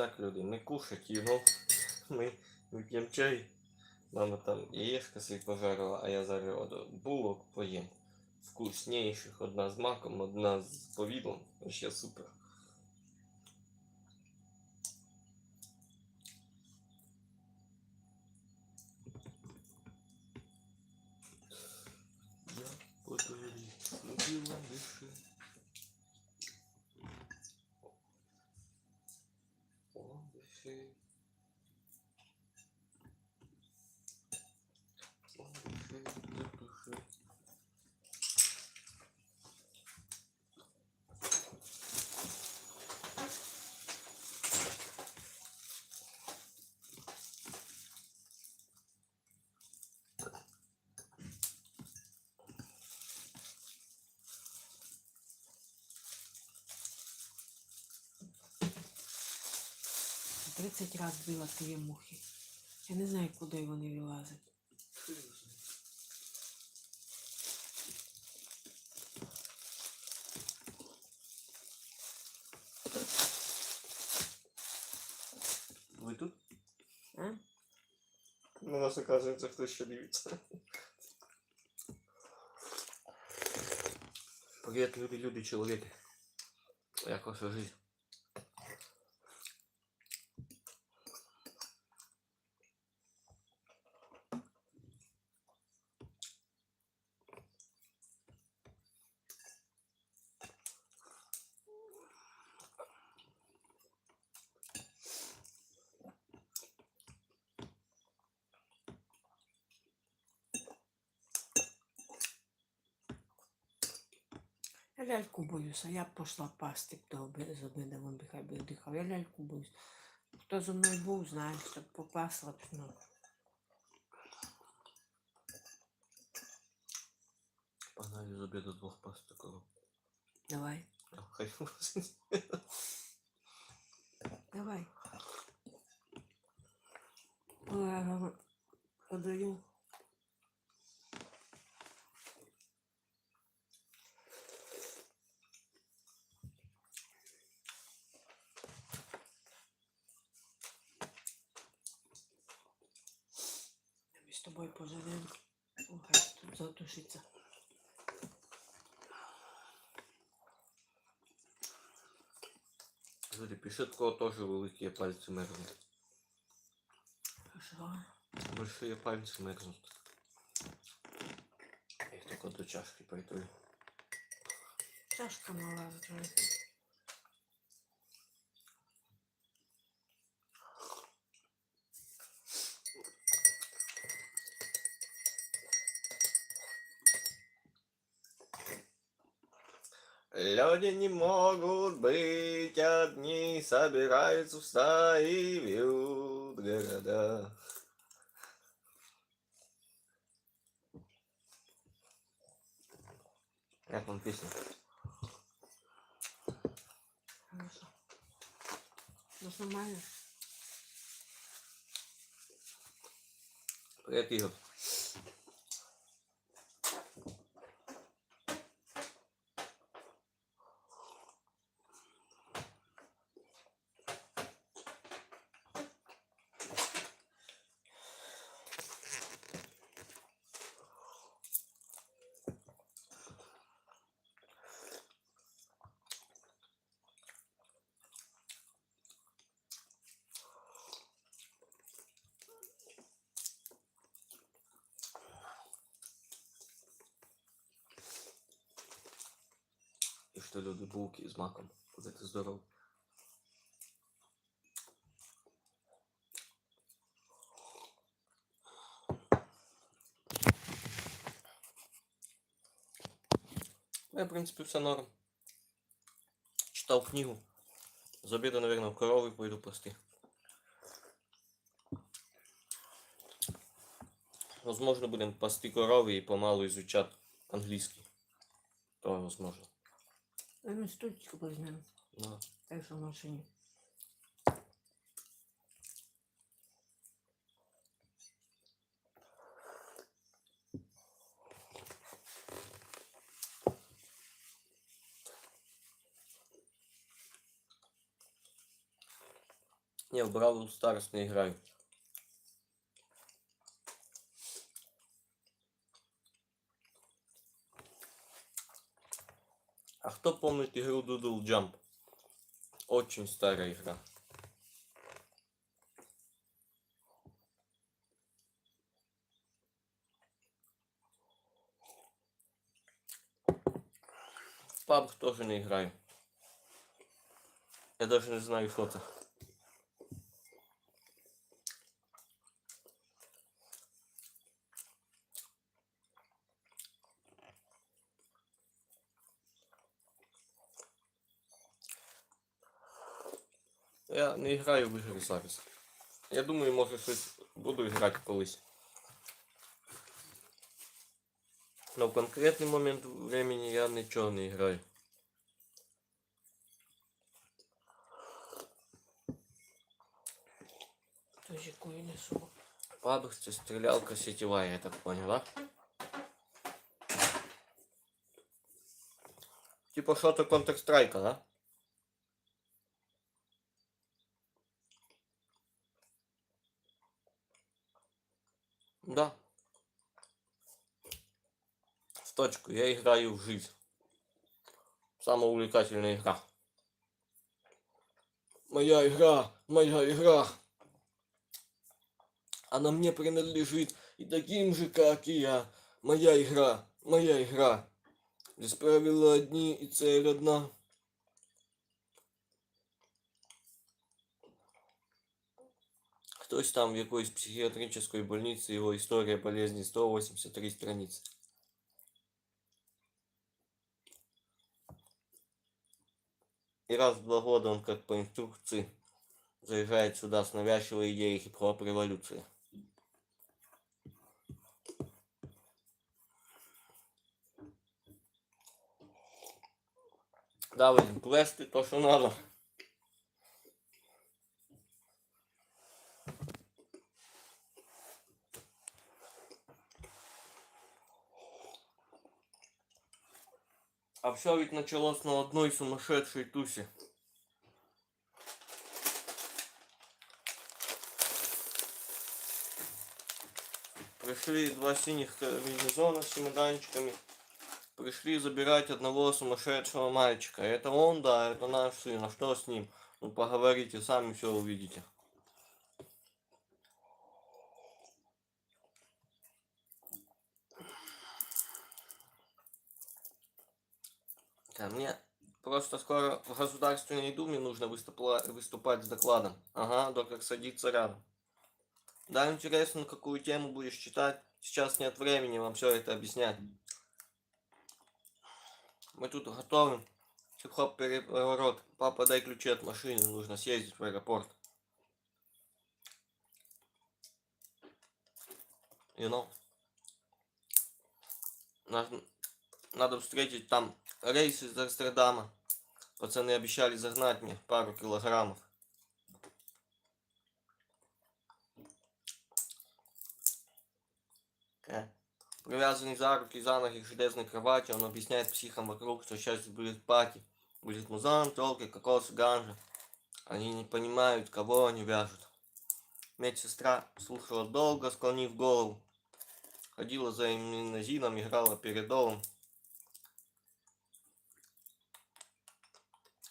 так, люди, не кушать його. Ми, вип'ємо чай. Мама там яєшка свій пожарила, а я зараз от булок поїм. Вкуснейших. Одна з маком, одна з повідлом. Вообще супер. 去30 раз била цієї мухи. Я не знаю, куди вони вилазять. Ви тут? А? Ну, На нас оказується хтось ще дивиться. Привет, люди, люди, чоловіки. Як ваша жизнь? Я ляльку боюся, я б пішла пасти б до оби- з обідом, він би хай би дихав. Я ляльку боюсь. Хто зі мною був, знає, що попасла б, ну. Погнали з обіду двох паст такого. Давай, Хай давай. Ой, я вам подаю. З тобою поживемо. Хай тут затушиться. Люди, пишет, кого теж великі пальці мерзнуть. Що? Большие пальцы мерзнут. Я их только до чашки пойду. Чашка мала вже. Люди не могут быть одни, собираются в стаи, вьют города. Як вам пісня? Хорошо. Ну, нормально. Привет, Ігор. І що люди булки з маком. Будете здорові. Я, в принципі, все норм. Читав книгу. З обіду, наверное, в корови пойду пасти. Возможно, будем пасти коровы и помалу изучать английский. То возможно. Ну, стульчик возьмем. Да. Так що в машині. Не, в Бравл Старс не играю. А кто помнит игру Doodle Jump? Очень старая игра. PUBG тоже не играю. Я даже не знаю, что. Я не граю в ігри зараз. Я думаю, може щось буду грати колись. Но в конкретний момент времени я нічого не граю. Тож якої несу. PUBG це стрілялка сетєва, я так понял, да? Типа що-то Counter-Strike, да? Да. В точку. Я играю в жизнь. Самая увлекательная игра. Моя игра, моя игра. Она мне принадлежит и таким же, как и я. Моя игра, моя игра. Здесь правила одни и цель одна. Хтось там в якоїсь психіатричної больниці, його історія болезни 183 страницы. И раз в два года он как по инструкции заезжает сюда с навязчивой идеей хип-хоп революции. Да, будем плести то, что надо. Все ведь началось на одной сумасшедшей тусе. Пришли два синих комбинезона с чемоданчиками. Пришли забирать одного сумасшедшего мальчика. Это он, да, это наш сын. А что с ним? Ну поговорите, сами все увидите. Мне просто скоро в Государственной Думе нужно выступла- выступать с докладом. Ага, доктор садится рядом. Да, интересно, какую тему будешь читать. Сейчас нет времени вам все это объяснять. Мы тут готовим. Хип-хоп переворот. Папа, дай ключи от машины, нужно съездить в аэропорт. You know? Надо встретить там рейс из Амстердама. Пацаны обещали загнать мне пару килограммов. Привязанный за руки за ноги к железной кровати, он объясняет психам вокруг, что сейчас будет пати. Будет музон, телки, кокос, ганжа. Они не понимают, кого они вяжут. Медсестра слушала долго, склонив голову. Ходила за иммунозином, играла перед домом.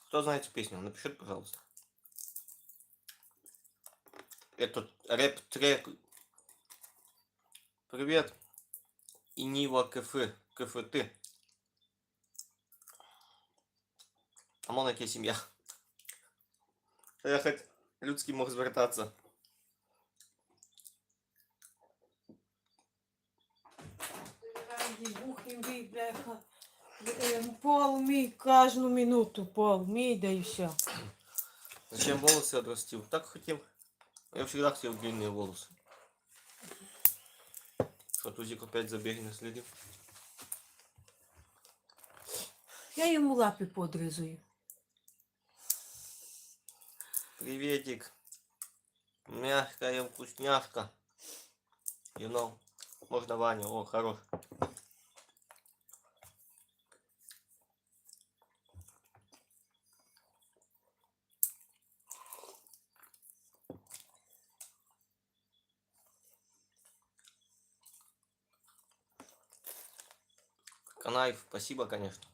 Кто знает эту песню, напишите, пожалуйста. Этот рэп-трек. Привет. І Ніва КФ. КФТ. А мон яке сім'я. Я хоч людський мог звертатися. Бухнем мій, бляха. Е, Пол мій кожну минуту, пол мій, да і все. Зачем волосы отрастил? Так хотел. Я всегда хотел длинные волосы. Что, Тузик опять за берег наследил? Я йому лапи подрізую. Приветик. Мягкая вкусняшка. You know. Можно Ваня, о, хорош. Канаев, спасибо, конечно.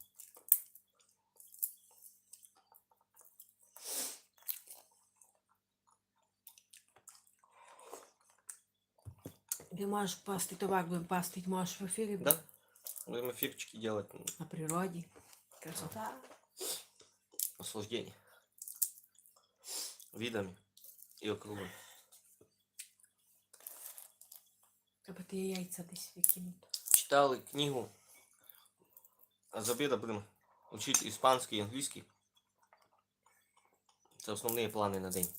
Ти можеш пасти товар, будемо пастить, можеш в ефірі Да? Будем эфирчики делать. м, на природі. Красота. Наслаждение. Видами и округами. Треба ті яйця десь викинути. Читали книгу. С обеда будем учить испанский и английский. Это основные планы на день.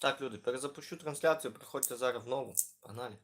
Так, люди, перезапущу трансляцію, приходьте зараз в нову. Погнали.